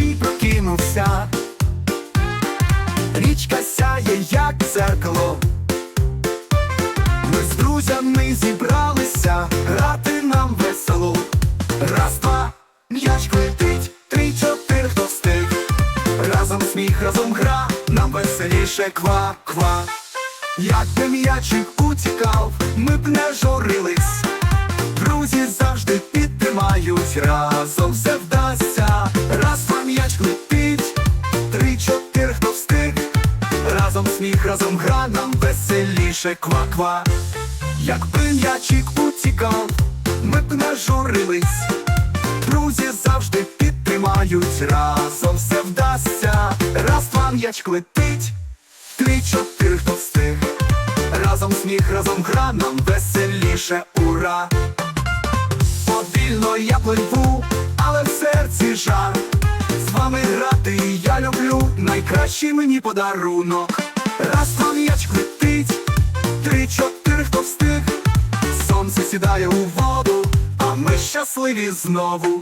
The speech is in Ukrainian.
прокинувся, річка сяє, як зеркало. Ми з друзями зібралися, грати нам весело. Раз, два, м'яч летить, три, чотири, хто встиг. Разом сміх, разом гра, нам веселіше ква-ква. Як би м'ячик утікав, ми б не журились. Друзі завжди підтримають, разом все сміх, разом гра, нам веселіше ква-ква. Якби м'ячик утікав, ми б не журились. Друзі завжди підтримають, разом все вдасться. Раз два м'яч летить, три, чотири, хто встиг. Разом сміх, разом гра, нам веселіше, ура! Повільно я пливу, але в серці жар. З вами грати я люблю, найкращий мені подарунок. Раз два яч летить, три, чотири, хто встиг. Сонце сідає у воду, а ми щасливі знову.